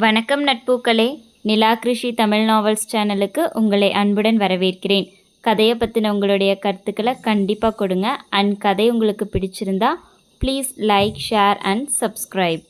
வணக்கம் நட்பூக்களே. நிலா கிருஷி தமிழ் நாவல்ஸ் சேனலுக்கு உங்களை அன்புடன் வரவேற்கிறேன். கதையை பற்றின உங்களுடைய கருத்துக்களை கண்டிப்பாக கொடுங்க. அண்ட் கதை உங்களுக்கு பிடிச்சிருந்தா please like share and subscribe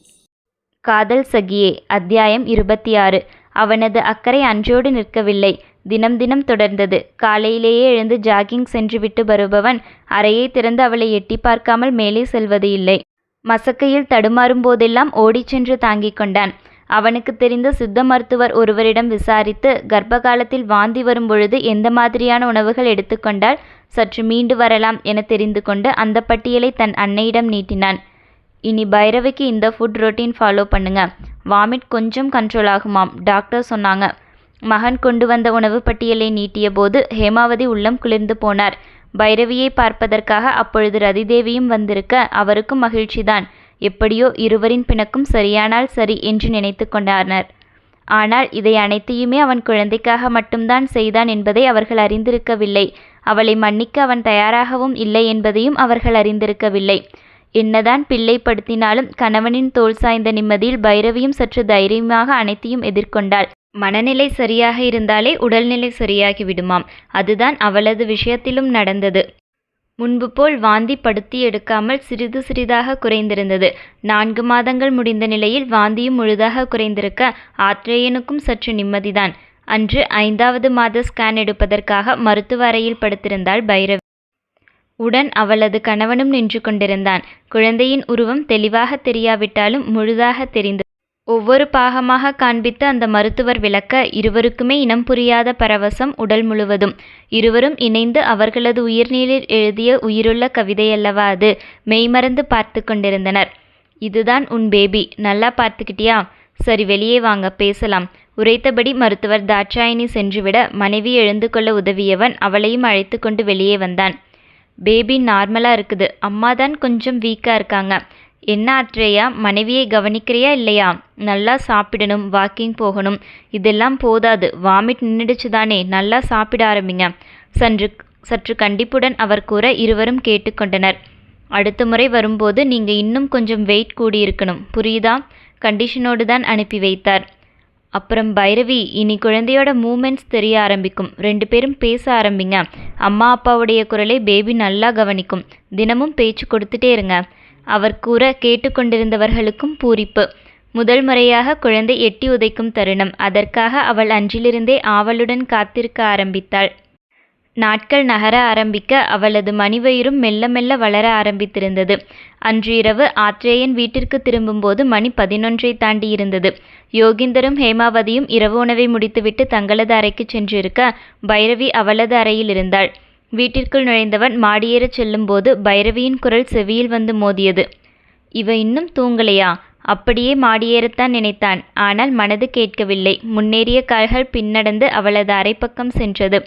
காதல் சகியே அத்தியாயம் இருபத்தி ஆறு. அவனது அக்கறை அன்றோடு நிற்கவில்லை. தினம் தினம் தொடர்ந்தது. காலையிலேயே எழுந்து ஜாகிங் சென்றுவிட்டு வருபவன் அறையை திறந்து அவளை எட்டி பார்க்காமல் மேலே செல்வது இல்லை. மசக்கையில் தடுமாறும் போதெல்லாம் ஓடிச் சென்று தாங்கிக் கொண்டான். அவனுக்கு தெரிந்த சித்த மருத்துவர் ஒருவரிடம் விசாரித்து கர்ப்ப காலத்தில் வாந்தி வரும் பொழுது எந்த மாதிரியான உணவுகள் எடுத்துக்கொண்டால் சற்று மீண்டு வரலாம் என தெரிந்து கொண்டு அந்த பட்டியலை தன் அன்னையிடம் நீட்டினான். இனி பைரவிக்கு இந்த ஃபுட் ரொட்டீன் ஃபாலோ பண்ணுங்க. வாமிட் கொஞ்சம் கண்ட்ரோல் ஆகுமாம் டாக்டர் சொன்னாங்க. மகன் கொண்டு வந்த உணவு பட்டியலை நீட்டிய போது ஹேமாவதி உள்ளம் குளிர்ந்து போனார். பைரவியை பார்ப்பதற்காக அப்பொழுது ரதிதேவியும் வந்திருக்க அவருக்கும் மகிழ்ச்சிதான். எப்படியோ இருவரின் பிணக்கும் சரியானால் சரி என்று நினைத்து கொண்டனர். ஆனால் இதை அனைத்தையுமே அவன் குழந்தைக்காக மட்டும்தான் செய்தான் என்பதை அவர்கள் அறிந்திருக்கவில்லை. அவளை மன்னிக்க அவன் தயாராகவும் இல்லை என்பதையும் அவர்கள் அறிந்திருக்கவில்லை. என்னதான் பிள்ளைப்படுத்தினாலும் கணவனின் தோல் சாய்ந்த நிம்மதியில் பைரவியும் சற்று தைரியமாக அனைத்தையும் எதிர்கொண்டாள். மனநிலை சரியாக இருந்தாலே உடல்நிலை சரியாகிவிடுமாம். அதுதான் அவளது விஷயத்திலும் நடந்தது. முன்பு போல் வாந்தி படுத்தி எடுக்காமல் சிறிது சிறிதாக குறைந்திருந்தது. நான்கு மாதங்கள் முடிந்த நிலையில் வாந்தியும் முழுதாக குறைந்திருக்க ஆத்ரேயனுக்கும் சற்று நிம்மதிதான். அன்று ஐந்தாவது மாத ஸ்கேன் எடுப்பதற்காக மருத்துவ அறையில் படுத்திருந்தாள் பைரவி. உடன் அவளது கணவனும் நின்று கொண்டிருந்தான். குழந்தையின் உருவம் தெளிவாக தெரியாவிட்டாலும் முழுதாக தெரிந்தது ஒவ்வொரு பாகமாக காண்பித்து அந்த மருத்துவர் விளக்க இருவருக்குமே இனம் புரியாத பரவசம் உடல் முழுவதும். இருவரும் இணைந்து அவர்களது உயிர்நீரில் எழுதிய உயிருள்ள கவிதையல்லவா அது? மெய்மறந்து பார்த்து கொண்டிருந்தனர். இதுதான் உன் பேபி. நல்லா பார்த்துக்கிட்டியா? சரி வெளியே வாங்க பேசலாம். உரைத்தபடி மருத்துவர் தாட்சாயணி சென்றுவிட மனைவி எழுந்து கொள்ள உதவியவன் அவளையும் அழைத்து கொண்டு வெளியே வந்தான். பேபி நார்மலாக இருக்குது. அம்மா தான் கொஞ்சம் வீக்காக இருக்காங்க. என்ன ஆத்ரேயா மனைவியை கவனிக்கிறியா இல்லையா? நல்லா சாப்பிடணும் வாக்கிங் போகணும். இதெல்லாம் போதாது. வாமிட் நின்றுடுச்சு தானே நல்லா சாப்பிட ஆரம்பிங்க. சன்று சற்று கண்டிப்புடன் அவர் கூற இருவரும் கேட்டுக்கொண்டனர். அடுத்த முறை வரும்போது நீங்கள் இன்னும் கொஞ்சம் வெயிட் கூடியிருக்கணும். புரியுதா? கண்டிஷனோடு தான் அனுப்பி வைத்தார். அப்புறம் பைரவி இனி குழந்தையோட மூமெண்ட்ஸ் தெரிய ஆரம்பிக்கும். ரெண்டு பேரும் பேச ஆரம்பிங்க. அம்மா அப்பாவுடைய குரலை பேபி நல்லா கவனிக்கும். தினமும் பேச்சு கொடுத்துட்டே இருங்க. அவர் கூற கேட்டுக்கொண்டிருந்தவர்களுக்கும் பூரிப்பு. முதல் முறையாக குழந்தை எட்டி உதைக்கும் தருணம். அதற்காக அவள் அன்றிலிருந்தே ஆவலுடன் காத்திருக்க ஆரம்பித்தாள். நாட்கள் நகர ஆரம்பிக்க அவளது மணிவயிறும் மெல்ல மெல்ல வளர ஆரம்பித்திருந்தது. அன்று இரவு ஆத்ரேயன் வீட்டிற்கு திரும்பும்போது மணி பதினொன்றை தாண்டி இருந்தது யோகிந்தரும் ஹேமாவதியும் இரவு உணவை முடித்துவிட்டு தங்களது அறைக்கு சென்றிருக்க பைரவி அவளது அறையில் இருந்தாள். வீட்டிற்குள் நுழைந்தவன் மாடியேறச் செல்லும்போது பைரவியின் குரல் செவியில் வந்து மோதியது. இவ இன்னும் தூங்கலையா? அப்படியே மாடியேறத்தான் நினைத்தான். ஆனால் மனது கேட்கவில்லை. முன்னேறிய கால்கள் பின்னடந்து அவளது அரைப்பக்கம் சென்றது.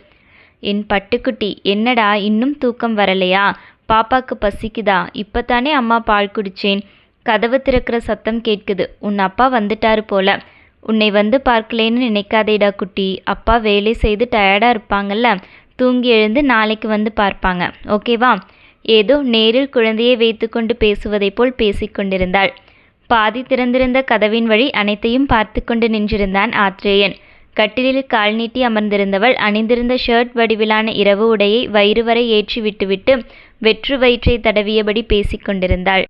என் பட்டுக்குட்டி என்னடா இன்னும் தூக்கம் வரலையா? பாப்பாக்கு பசிக்குதா? இப்பத்தானே அம்மா பால் குடிச்சேன். கதவு திறக்கிற சத்தம் கேட்குது. உன் அப்பா வந்துட்டாரு போல. உன்னை வந்து பார்க்கலேன்னு நினைக்காதேடா குட்டி. அப்பா வேலை செய்து டயர்டாக இருப்பாங்கல்ல. தூங்கி எழுந்து நாளைக்கு வந்து பார்ப்பாங்க. ஓகேவா? ஏதோ நேரில் குழந்தையை வைத்துக்கொண்டு பேசுவதைப் போல் பேசிக்கொண்டிருந்தாள் பாதி திறந்திருந்த கதவின் வழி அனைத்தையும் பார்த்து கொண்டு நின்றிருந்தான் ஆத்ரேயன். கட்டிலில் கால் நீட்டி அமர்ந்திருந்தவள் அணிந்திருந்த ஷர்ட் வடிவிலான இரவு உடையை வயிறு வரை ஏற்றி விட்டுவிட்டு வெற்று வயிற்றை தடவியபடி பேசிக்கொண்டிருந்தாள்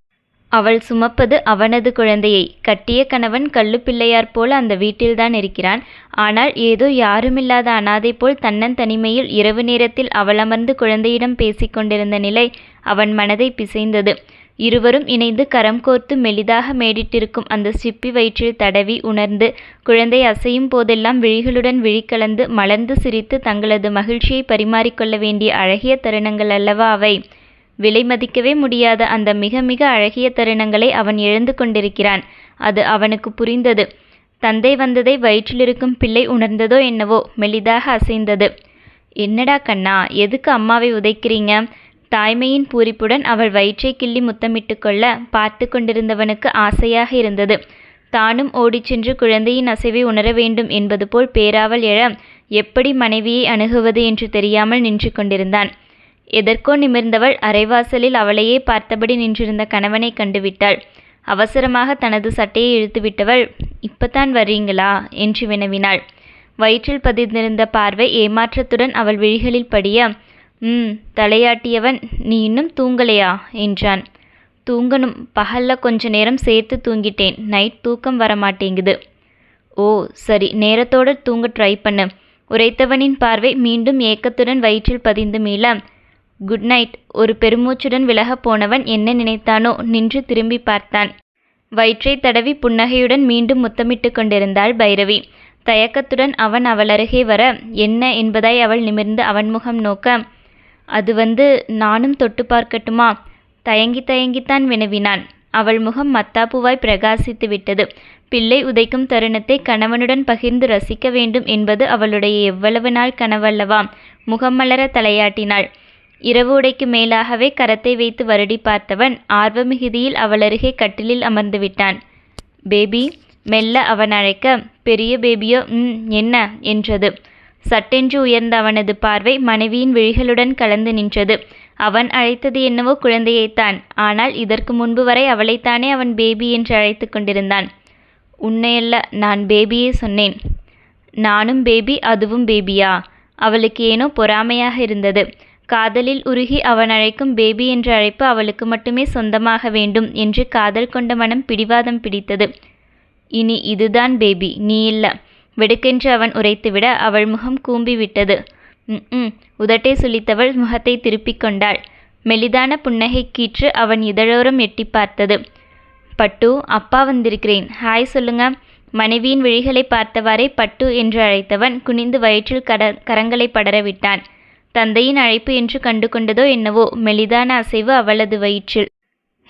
அவள் சுமப்பது அவனது குழந்தையை. கட்டிய கணவன் கள்ளுப்பிள்ளையார் போல் அந்த வீட்டில்தான் இருக்கிறான். ஆனால் ஏதோ யாருமில்லாத அனாதை போல் தன்னன் தனிமையில் இரவு நேரத்தில் அவள் அமர்ந்து குழந்தையிடம் பேசிக்கொண்டிருந்த நிலை அவன் மனதை பிசைந்தது. இருவரும் இணைந்து கரம் கோர்த்து மெலிதாக மேடிட்டிருக்கும் அந்த சிப்பி வயிற்றில் தடவி உணர்ந்து குழந்தை அசையும் போதெல்லாம் விழிகளுடன் விழிகலந்து மலர்ந்து சிரித்து தங்களது மகிழ்ச்சியை பரிமாறிக்கொள்ள வேண்டிய அழகிய தருணங்கள் அல்லவா அவை. விலை மதிக்கவே முடியாத அந்த மிக மிக அழகிய தருணங்களை அவன் இழந்து கொண்டிருக்கிறான். அது அவனுக்கு புரிந்தது. தந்தை வந்ததை வயிற்றிலிருக்கும் பிள்ளை உணர்ந்ததோ என்னவோ மெலிதாக அசைந்தது. என்னடா கண்ணா எதுக்கு அம்மாவை உதைக்கிறீங்க? தாய்மையின் பூரிப்புடன் அவள் வயிற்றை கிள்ளி முத்தமிட்டு கொள்ள பார்த்து கொண்டிருந்தவனுக்கு ஆசையாக இருந்தது. தானும் ஓடிச் சென்று குழந்தையின் அசைவை உணர வேண்டும் என்பது போல் பேராவல் எழ எப்படி மனைவியை அணுகுவது என்று தெரியாமல் நின்று கொண்டிருந்தான். எதற்கோ நிமிர்ந்தவள் அரைவாசலில் அவளையே பார்த்தபடி நின்றிருந்த கணவனை கண்டுவிட்டாள். அவசரமாக தனது சட்டையை இழுத்துவிட்டவள் இப்பத்தான் வர்றீங்களா? என்று வினவினாள். வயிற்றில் பதிந்திருந்த பார்வை ஏமாற்றத்துடன் அவள் விழிகளில் படிய ம் தலையாட்டியவன் நீ இன்னும் தூங்கலையா? என்றான். தூங்கணும். பகல்ல கொஞ்ச நேரம் சேர்த்து தூங்கிட்டேன். நைட் தூக்கம் வர மாட்டேங்குது ஓ சரி. நேரத்தோட தூங்க ட்ரை பண்ணு. உரைத்தவனின் பார்வை மீண்டும் ஏக்கத்துடன் வயிற்றில் பதிந்து மீள குட் நைட். ஒரு பெருமூச்சுடன் விலகப் போனவன் என்ன நினைத்தானோ நின்று திரும்பி பார்த்தான். வயிற்றை தடவி புன்னகையுடன் மீண்டும் முத்தமிட்டு கொண்டிருந்தாள் பைரவி. தயக்கத்துடன் அவன் அவள் அருகே வர என்ன? என்பதாய் அவள் நிமிர்ந்து அவன் முகம் நோக்க அது வந்து நானும் தொட்டு பார்க்கட்டுமா? தயங்கி தயங்கித்தான் வினவினான். அவள் முகம் மத்தாப்புவாய் பிரகாசித்து விட்டது. பிள்ளை உதைக்கும் தருணத்தை கணவனுடன் பகிர்ந்து ரசிக்க வேண்டும் என்பது அவளுடைய எவ்வளவு நாள் கனவல்லவா? முகமலர தலையாட்டினாள். இரவு உடைக்கு மேலாகவே கரத்தை வைத்து வருடி பார்த்தவன் ஆர்வமிகுதியில் அவளருகே கட்டிலில் அமர்ந்து விட்டான். பேபி மெல்ல அவன் அழைக்க. பெரிய பேபியோ ம் என்ன என்றது. சட்டென்று உயர்ந்த அவனது பார்வை மனைவியின் விழிகளுடன் கலந்து நின்றது. அவன் அழைத்தது என்னவோ குழந்தையைத்தான். ஆனால் இதற்கு முன்பு வரை அவளைத்தானே அவன் பேபி என்று அழைத்து கொண்டிருந்தான். உன்னையல்ல நான் பேபியே சொன்னேன். நானும் பேபி அதுவும் பேபியா அவளுக்கு ஏனோ பொறாமையாக இருந்தது. காதலில் உருகி அவன் அழைக்கும் பேபி என்ற அழைப்பு அவளுக்கு மட்டுமே சொந்தமாக வேண்டும் என்று காதல் கொண்ட மனம் பிடிவாதம் பிடித்தது. இனி இதுதான் பேபி நீ இல்ல. வெடுக்கென்று அவன் உரைத்துவிட அவள் முகம் கூம்பி விட்டது ம் உதட்டை சுளித்தவள் முகத்தை திருப்பிக் கொண்டாள். மெலிதான புன்னகை கீற்று அவன் இதழோரம் எட்டி பார்த்தது. பட்டு அப்பா வந்திருக்கிறேன். ஹாய் சொல்லுங்க. மனைவியின் விழிகளை பார்த்தவாறே பட்டு என்று அழைத்தவன் குனிந்து வயிற்றில் கட கரங்களை படர விட்டான். தந்தையின் அழைப்பு என்று கண்டு கொண்டதோ என்னவோ மெலிதான அசைவு அவளது வயிற்றில்.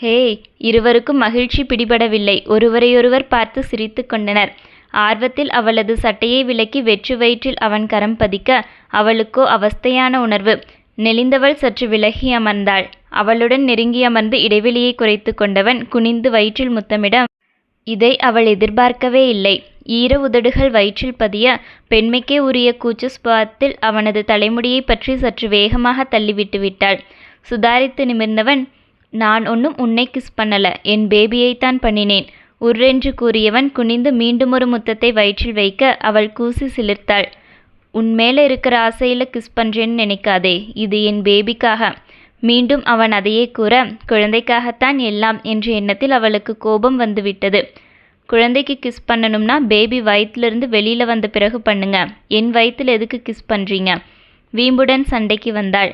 ஹே இருவருக்கும் மகிழ்ச்சி பிடிபடவில்லை. ஒருவரையொருவர் பார்த்து சிரித்து கொண்டனர். ஆர்வத்தில் அவளது சட்டையை விலக்கி வெற்று வயிற்றில் அவன் கரம் பதிக்க அவளுக்கோ அவஸ்தையான உணர்வு. நெளிந்தவள் சற்று விலகி அமர்ந்தாள். அவளுடன் நெருங்கி அமர்ந்து இடைவெளியை குறைத்து கொண்டவன் குனிந்து வயிற்றில் முத்தமிட இதை அவள் எதிர்பார்க்கவே இல்லை. ஈர உதடுகள் வயிற்றில் பதிய பெண்மைக்கே உரிய கூச்சு ஸ்பாத்தில் அவனது தலைமுடியை பற்றி சற்று வேகமாக தள்ளிவிட்டு விட்டாள். சுதாரித்து நிமிர்ந்தவன் நான் ஒன்றும் உன்னை கிஸ் பண்ணல என் பேபியைத்தான் பண்ணினேன் உர்ரென்று கூறியவன் குனிந்து மீண்டுமொரு முத்தத்தை வயிற்றில் வைக்க அவள் கூசி சிலிர்த்தாள். உன் மேலே இருக்கிற ஆசையில் கிஸ் பண்ணுறேன்னு நினைக்காதே இது என் பேபிக்காக மீண்டும் அவன் அதையே கூற குழந்தைக்காகத்தான் எல்லாம் என்ற எண்ணத்தில் அவளுக்கு கோபம் வந்துவிட்டது. குழந்தைக்கு கிஸ் பண்ணணும்னா பேபி வயிற்றுலேருந்து வெளியில் வந்த பிறகு பண்ணுங்க. என் வயிற்றில் எதுக்கு கிஸ் பண்ணுறீங்க வீம்புடன் சண்டைக்கு வந்தாள்.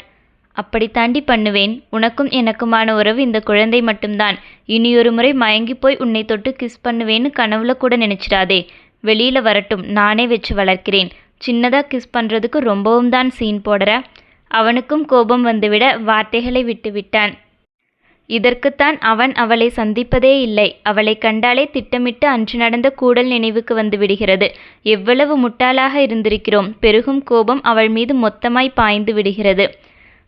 அப்படி தாண்டி பண்ணுவேன். உனக்கும் எனக்குமான உறவு இந்த குழந்தை மட்டும்தான். இனியொரு முறை மயங்கி போய் உன்னை தொட்டு கிஸ் பண்ணுவேன்னு கனவுல கூட நினைச்சிடாதே. வெளியில் வரட்டும். நானே வச்சு வளர்க்கிறேன். சின்னதாக கிஸ் பண்ணுறதுக்கு ரொம்பவும் தான் சீன் போடுற. அவனுக்கும் கோபம் வந்துவிட வார்த்தைகளை விட்டு விட்டான் இதற்குத்தான் அவன் அவளை சந்திப்பதே இல்லை. அவளை கண்டாலே திட்டமிட்டு அன்று நடந்த கூடல் நினைவுக்கு வந்து விடுகிறது. எவ்வளவு முட்டாளாக இருந்திருக்கிறோம். பெருகும் கோபம் அவள் மீது மொத்தமாய் பாய்ந்து விடுகிறது.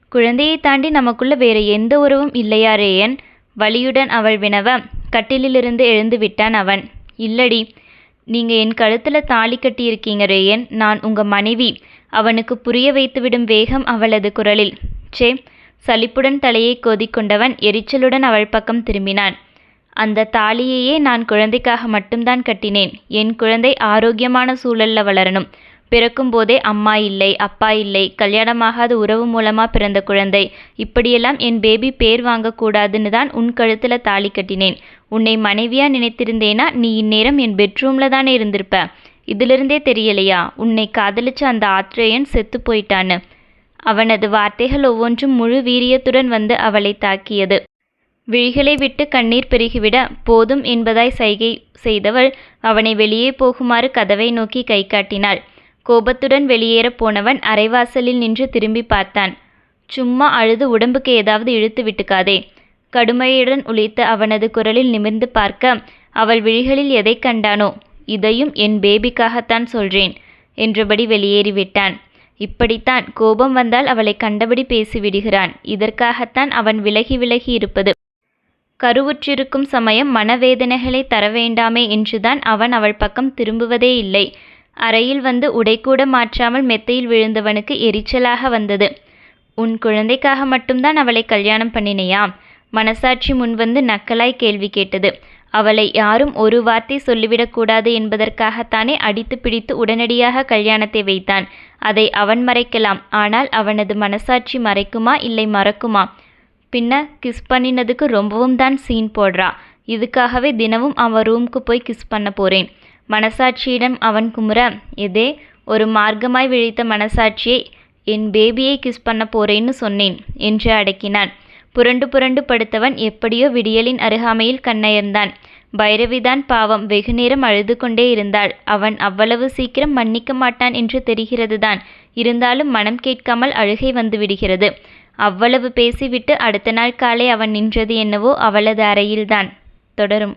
குழந்தையை தாண்டி நமக்குள்ள வேற எந்த உறவும் இல்லையா ரேயன் வலியுடன் அவள் வினவ கட்டிலிலிருந்து எழுந்து விட்டான் அவன். இல்லடி நீங்க என் கழுத்துல தாலி கட்டியிருக்கீங்க ரேயன் நான் உங்க மனைவி. அவனுக்கு புரிய வைத்துவிடும் வேகம் அவளது குரலில். சே சலிப்புடன் தலையை கோதிக்கொண்டவன் எரிச்சலுடன் அவள் பக்கம் திரும்பினான். அந்த தாலியையே நான் குழந்தைக்காக மட்டும்தான் கட்டினேன். என் குழந்தை ஆரோக்கியமான சூழல்ல வளரணும். பிறக்கும் போதே அம்மா இல்லை அப்பா இல்லை கல்யாணமாகாத உறவு மூலமா பிறந்த குழந்தை. இப்படியெல்லாம் என் பேபி பேர் வாங்கக்கூடாதுன்னு தான் உன் கழுத்துல தாலி கட்டினேன். உன்னை மனைவியா நினைத்திருந்தேனா நீ இந்நேரம் என் பெட்ரூம்ல தானே இருந்திருப்ப? இதிலிருந்தே தெரியலையா? உன்னை காதலிச்ச அந்த ஆத்ரேயன் செத்து போயிட்டான்னு. அவனது வார்த்தைகள் ஒவ்வொன்றும் முழு வீரியத்துடன் வந்து அவளை தாக்கியது. விழிகளை விட்டு கண்ணீர் பெருகிவிட போதும் என்பதாய் சைகை செய்தவள் அவனை வெளியே போகுமாறு கதவை நோக்கி கை காட்டினாள். கோபத்துடன் வெளியேறப் போனவன் அரைவாசலில் நின்று திரும்பி பார்த்தான். சும்மா அழுது உடம்புக்கு ஏதாவது இழுத்து விட்டுக்காதே. கடுமையுடன் உழைத்த அவனது குரலில் நிமிர்ந்து பார்க்க அவள் விழிகளில் எதை கண்டானோ இதையும் என் பேபிக்காகத்தான் சொல்றேன் என்றபடி வெளியேறிவிட்டான். இப்படித்தான் கோபம் வந்தால் அவளை கண்டபடி பேசிவிடுகிறான். இதற்காகத்தான் அவன் விலகி விலகி இருப்பது. கருவுற்றிருக்கும் சமயம் மனவேதனைகளை தர வேண்டாமே என்றுதான் அவன் அவள் பக்கம் திரும்புவதே இல்லை. அறையில் வந்து உடைக்கூட மாற்றாமல் மெத்தையில் விழுந்தவனுக்கு எரிச்சலாக வந்தது. உன் குழந்தைக்காக மட்டும்தான் அவளை கல்யாணம் பண்ணினையா மனசாட்சி முன்வந்து நக்கலாய் கேள்வி கேட்டது. அவளை யாரும் ஒரு வார்த்தை சொல்லிவிடக்கூடாது என்பதற்காகத்தானே அடித்து பிடித்து உடனடியாக கல்யாணத்தை வைத்தான். அதை அவன் மறைக்கலாம். ஆனால் அவனது மனசாட்சி மறைக்குமா இல்லை மறக்குமா? பின்ன கிஸ் பண்ணினதுக்கு ரொம்பவும் தான் சீன் போடுறா. இதுக்காகவே தினமும் அவன் ரூம்க்கு போய் கிஸ் பண்ண போகிறேன் மனசாட்சியிடம் அவன் குமுற எதே ஒரு மார்க்கமாய் விழித்த மனசாட்சியை என் பேபியை கிஸ் பண்ண போறேன்னு சொன்னேன் என்று அடக்கினான். புரண்டு புரண்டு படுத்தவன் எப்படியோ விடியலின் அருகாமையில் கண்ணயர்ந்தான். பைரவிதான் பாவம். வெகுநேரம் அழுது கொண்டே இருந்தாள். அவன் அவ்வளவு சீக்கிரம் மன்னிக்க மாட்டான் என்று தெரிகிறதுதான். இருந்தாலும் மனம் கேட்காமல் அழுகை வந்துவிடுகிறது அவ்வளவு பேசிவிட்டு அடுத்த நாள் காலை அவன் நின்றது என்னவோ அவளது அறையில்தான். தொடரும்.